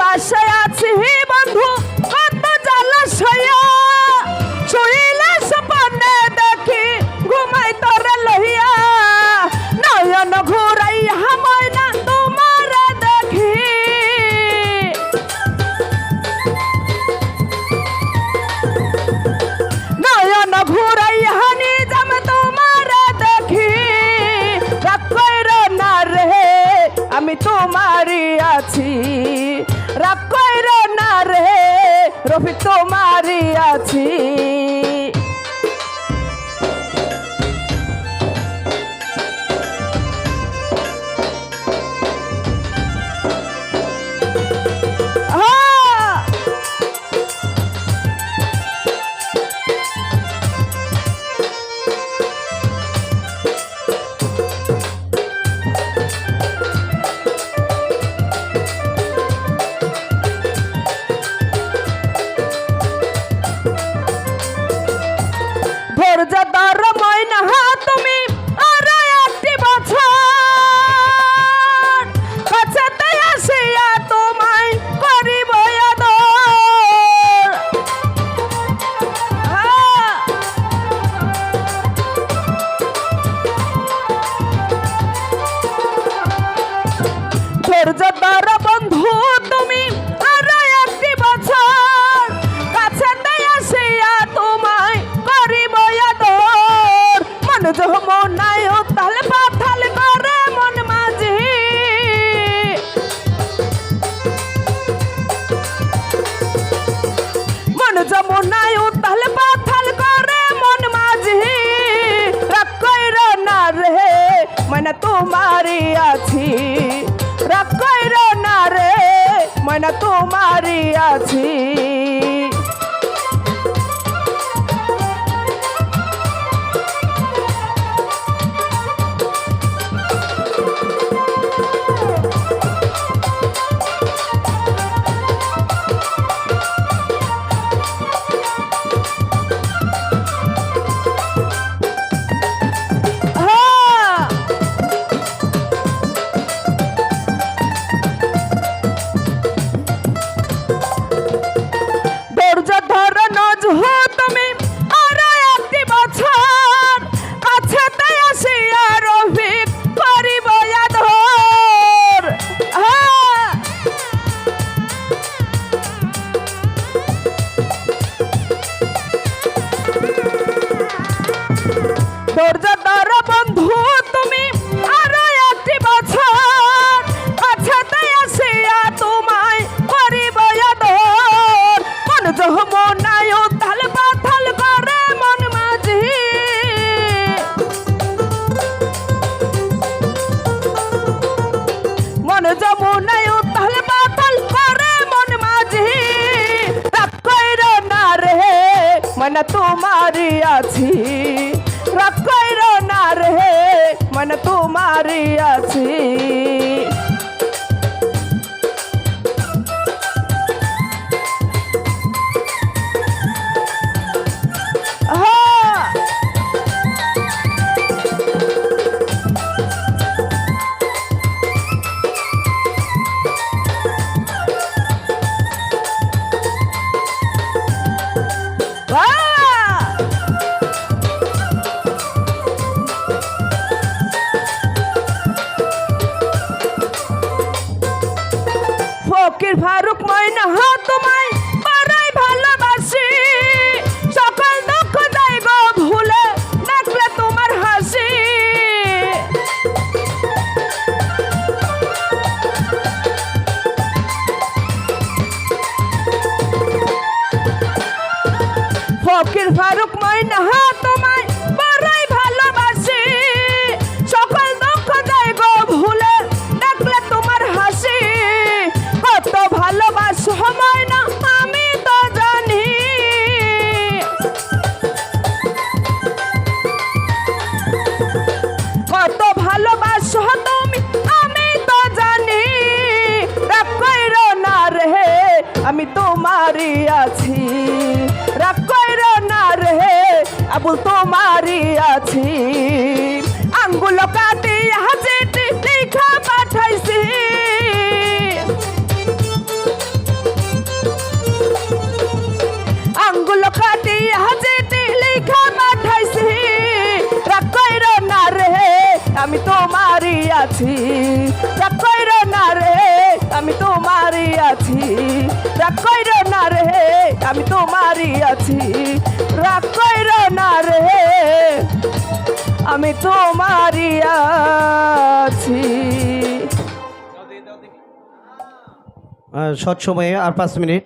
দূর প্রবাসে আছি বন্ধু। রফিক তোমারই আছি। ধৈর্য বন্ধু তুমি আর একটি বছর কাছেতে আসিয়া তোমায় করিব আদর। মন যমনায় তাল পাথাল করে মন মাঝি। মন যমনায় তাল পাথাল করে মন মাঝি। কইরো না রে মানে তোমারই আছি। মানে তোমারই আছি। নজ মানে তোমারই আছি রাগ না রে মানে তোমারই আছি फिर फारूक তোমারই রাগ কইর না রে আবুল তোমারই আছি। মারিয়াছি রাগ কইর না রে আমি তো মারিয়াছি সৎ সময়ে আর পাঁচ মিনিট।